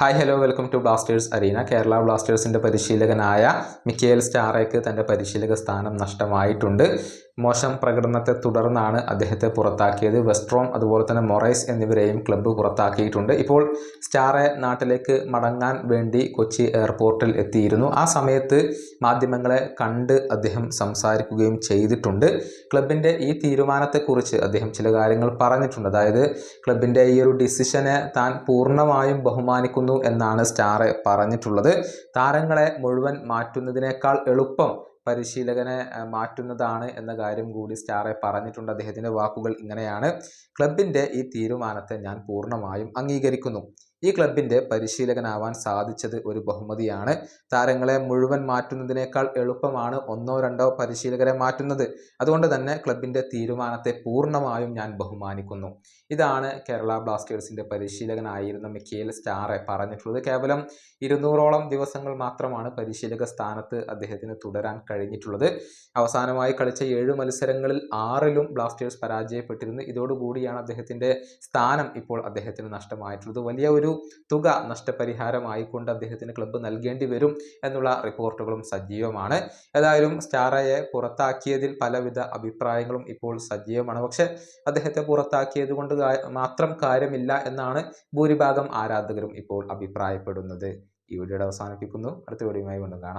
Hi hello welcome to blasters arena Kerala ബ്ലാസ്റ്റേഴ്സിന്റെ പരിശീലകനായ Mikkel സ്റ്റാറേക്ക് തന്റെ പരിശീലക സ്ഥാനം നഷ്ടമായിട്ടുണ്ട്. മോശം പ്രകടനത്തെ തുടർന്നാണ് അദ്ദേഹത്തെ പുറത്താക്കിയത്. വെസ്ട്രോം അതുപോലെ തന്നെ മൊറൈസ് എന്നിവരെയും ക്ലബ്ബ് പുറത്താക്കിയിട്ടുണ്ട്. ഇപ്പോൾ സ്റ്റാറെ നാട്ടിലേക്ക് മടങ്ങാൻ വേണ്ടി കൊച്ചി എയർപോർട്ടിൽ എത്തിയിരുന്നു. ആ സമയത്ത് മാധ്യമങ്ങളെ കണ്ട് അദ്ദേഹം സംസാരിക്കുകയും ചെയ്തിട്ടുണ്ട്. ക്ലബിന്റെ ഈ തീരുമാനത്തെക്കുറിച്ച് അദ്ദേഹം ചില കാര്യങ്ങൾ പറഞ്ഞിട്ടുണ്ട്. അതായത് ക്ലബിന്റെ ഈ ഒരു ഡിസിഷനെ താൻ പൂർണമായും ബഹുമാനിക്കുന്നു എന്നാണ് സ്റ്റാറെ പറഞ്ഞിട്ടുള്ളത്. താരങ്ങളെ മുഴുവൻ മാറ്റുന്നതിനേക്കാൾ എളുപ്പം പരിശീലകനെ മാറ്റുന്നതാണ് എന്ന കാര്യം കൂടി സ്റ്റാറെ പറഞ്ഞിട്ടുണ്ട്. അദ്ദേഹത്തിന്റെ വാക്കുകൾ ഇങ്ങനെയാണ്. ക്ലബിന്റെ ഈ തീരുമാനത്തെ ഞാൻ പൂർണമായും അംഗീകരിക്കുന്നു. ഈ ക്ലബിന്റെ പരിശീലകനാവാൻ സാധിച്ചത് ഒരു ബഹുമതിയാണ്. താരങ്ങളെ മുഴുവൻ മാറ്റുന്നതിനേക്കാൾ എളുപ്പമാണ് ഒന്നോ രണ്ടോ പരിശീലകരെ മാറ്റുന്നത്. അതുകൊണ്ട് തന്നെ ക്ലബിന്റെ തീരുമാനത്തെ പൂർണമായും ഞാൻ ബഹുമാനിക്കുന്നു. ഇതാണ് കേരള ബ്ലാസ്റ്റേഴ്സിന്റെ പരിശീലകനായിരുന്ന മിക്കേൽ സ്റ്റാറെ പറഞ്ഞിട്ടുള്ളത്. കേവലം ഇരുന്നൂറോളം ദിവസങ്ങൾ മാത്രമാണ് പരിശീലക സ്ഥാനത്ത് അദ്ദേഹത്തിന് തുടരാൻ കഴിഞ്ഞിട്ടുള്ളത്. അവസാനമായി കളിച്ച ഏഴ് മത്സരങ്ങളിൽ ആറിലും ബ്ലാസ്റ്റേഴ്സ് പരാജയപ്പെട്ടിരുന്നു. ഇതോടുകൂടിയാണ് അദ്ദേഹത്തിന്റെ സ്ഥാനം ഇപ്പോൾ അദ്ദേഹത്തിന് നഷ്ടമായിട്ടുള്ളത്. വലിയ ഒരു തുക നഷ്ടപരിഹാരമായിക്കൊണ്ട് അദ്ദേഹത്തിന് ക്ലബ്ബ് നൽകേണ്ടി വരും എന്നുള്ള റിപ്പോർട്ടുകളും സജീവമാണ്. ഏതായാലും സ്റ്റാറയെ പുറത്താക്കിയതിൽ പലവിധ അഭിപ്രായങ്ങളും ഇപ്പോൾ സജീവമാണ്. പക്ഷെ അദ്ദേഹത്തെ പുറത്താക്കിയത് കൊണ്ട് മാത്രം കാര്യമില്ല എന്നാണ് ഭൂരിഭാഗം ആരാധകരും ഇപ്പോൾ അഭിപ്രായപ്പെടുന്നത്. ഈ വീഡിയോയുടെ അവസാനിപ്പിക്കുന്നു. അടുത്ത വീഡിയോയുമായി വീണ്ടും കാണാം.